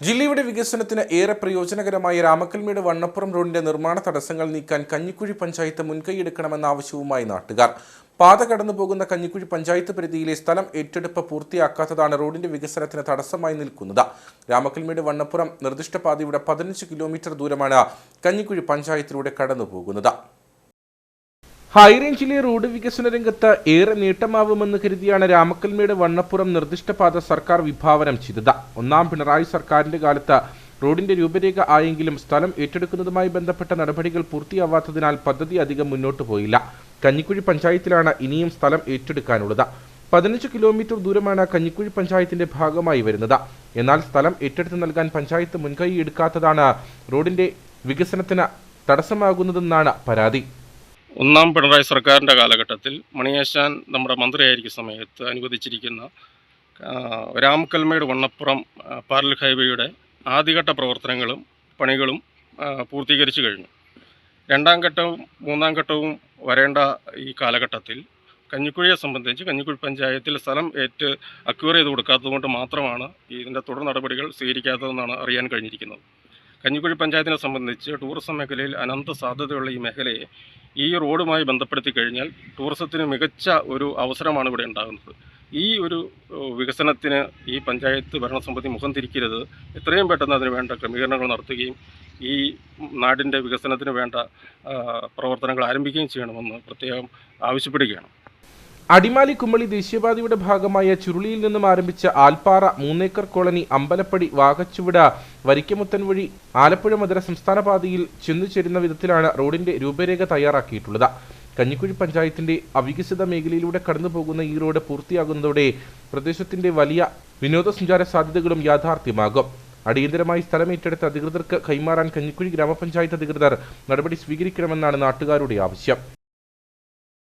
ജില്ലയുടെ വികസനത്തിന് ഏറെ പ്രയോജനകരമായ രാമക്കൽമേട് വണ്ണപ്പുറം റോഡിന്റെ നിർമ്മാണ തടസ്സങ്ങൾ നീക്കാൻ കഞ്ഞിക്കുഴി പഞ്ചായത്ത് മുൻകൈയെടുക്കണമെന്ന ആവശ്യവുമായി നാട്ടുകാർ. പാത കടന്നു പോകുന്ന കഞ്ഞിക്കുഴി പഞ്ചായത്ത് പരിധിയിലെ സ്ഥലം ഏറ്റെടുപ്പ് പൂർത്തിയാക്കാത്തതാണ് റോഡിന്റെ വികസനത്തിന് തടസ്സമായി നിൽക്കുന്നത്. രാമക്കൽമേട് വണ്ണപ്പുറം നിർദ്ദിഷ്ട പാതയുടെ പതിനഞ്ച് കിലോമീറ്റർ ദൂരമാണ് കഞ്ഞിക്കുഴി പഞ്ചായത്തിലൂടെ കടന്നു പോകുന്നത് ഹൈറേഞ്ചിലെ റോഡ് വികസന രംഗത്ത് ഏറെ നേട്ടമാവുമെന്ന് കരുതിയാണ് രാമക്കൽമേട് വണ്ണപ്പുറം നിർദ്ദിഷ്ട പാത സർക്കാർ വിഭാവനം ചെയ്തത്. ഒന്നാം പിണറായി സർക്കാരിന്റെ കാലത്ത് റോഡിന്റെ രൂപരേഖ ആയെങ്കിലും സ്ഥലം ഏറ്റെടുക്കുന്നതുമായി ബന്ധപ്പെട്ട നടപടികൾ പൂർത്തിയാവാത്തതിനാൽ പദ്ധതി അധികം മുന്നോട്ട് പോയില്ല. കഞ്ഞിക്കുഴി പഞ്ചായത്തിലാണ് ഇനിയും സ്ഥലം ഏറ്റെടുക്കാനുള്ളത്. പതിനഞ്ച് കിലോമീറ്റർ ദൂരമാണ് കഞ്ഞിക്കുഴി പഞ്ചായത്തിന്റെ ഭാഗമായി വരുന്നത്. എന്നാൽ സ്ഥലം ഏറ്റെടുത്ത് നൽകാൻ പഞ്ചായത്ത് മുൻകൈ എടുക്കാത്തതാണ് റോഡിന്റെ വികസനത്തിന് തടസ്സമാകുന്നതെന്നാണ് പരാതി. ഒന്നാം പിണറായി സർക്കാരിന്റെ കാലഘട്ടത്തിൽ മണിയേശാൻ നമ്മുടെ മന്ത്രിയായിരിക്കുന്ന സമയത്ത് അനുവദിച്ചിരിക്കുന്ന രാമക്കൽമയുടെ വണ്ണപ്പുറം പാരൽ ഹൈവേയുടെ ആദ്യഘട്ട പ്രവർത്തനങ്ങളും പണികളും പൂർത്തീകരിച്ചു കഴിഞ്ഞു. രണ്ടാം ഘട്ടവും മൂന്നാം ഘട്ടവും വരേണ്ട ഈ കാലഘട്ടത്തിൽ കഞ്ഞിക്കുഴിയെ സംബന്ധിച്ച് കഞ്ഞിക്കുഴി പഞ്ചായത്തിൽ സ്ഥലം ഏറ്റ് അക്യൂർ ചെയ്ത് കൊടുക്കാത്തതുകൊണ്ട് മാത്രമാണ് ഇതിന്റെ തുടർ നടപടികൾ സ്വീകരിക്കാത്തതെന്നാണ് അറിയാൻ കഴിഞ്ഞിരിക്കുന്നത്. കഞ്ഞിക്കുഴി പഞ്ചായത്തിനെ സംബന്ധിച്ച് ടൂറിസം മേഖലയിൽ അനന്ത സാധ്യതയുള്ള ഈ മേഖലയെ ഈ റോഡുമായി ബന്ധപ്പെടുത്തി കഴിഞ്ഞാൽ ടൂറിസത്തിന് മികച്ച ഒരു അവസരമാണ് ഇവിടെ ഉണ്ടാകുന്നത്. ഈ ഒരു വികസനത്തിന് ഈ പഞ്ചായത്ത് ഭരണസമിതി മുഖം തിരിക്കരുത്. എത്രയും പെട്ടെന്ന് അതിന് വേണ്ട ക്രമീകരണങ്ങൾ നടത്തുകയും ഈ നാടിന്റെ വികസനത്തിന് വേണ്ട പ്രവർത്തനങ്ങൾ ആരംഭിക്കുകയും ചെയ്യണമെന്ന് പ്രത്യേകം ആവശ്യപ്പെടുകയാണ്. അടിമാലി കുമ്മളി ദേശീയപാതയുടെ ഭാഗമായ ചുരുളിയിൽ നിന്നും ആരംഭിച്ച ആൽപ്പാറ മൂന്നേക്കർ കോളനി അമ്പലപ്പടി വാകച്ചുവിട വരിക്കമുത്തൻ വഴി ആലപ്പുഴ മധുര സംസ്ഥാന പാതയിൽ ചെന്നുചേരുന്ന വിധത്തിലാണ് റോഡിന്റെ രൂപരേഖ തയ്യാറാക്കിയിട്ടുള്ളത്. കഞ്ഞിക്കുഴി പഞ്ചായത്തിന്റെ അവികസിത മേഖലയിലൂടെ കടന്നുപോകുന്ന ഈ റോഡ് പൂർത്തിയാകുന്നതോടെ പ്രദേശത്തിന്റെ വലിയ വിനോദസഞ്ചാര സാധ്യതകളും യാഥാർത്ഥ്യമാകും. അടിയന്തരമായി സ്ഥലം ഏറ്റെടുത്ത അധികൃതർക്ക് കൈമാറാൻ കഞ്ഞിക്കുഴി ഗ്രാമപഞ്ചായത്ത് അധികൃതർ നടപടി സ്വീകരിക്കണമെന്നാണ് നാട്ടുകാരുടെ ആവശ്യം.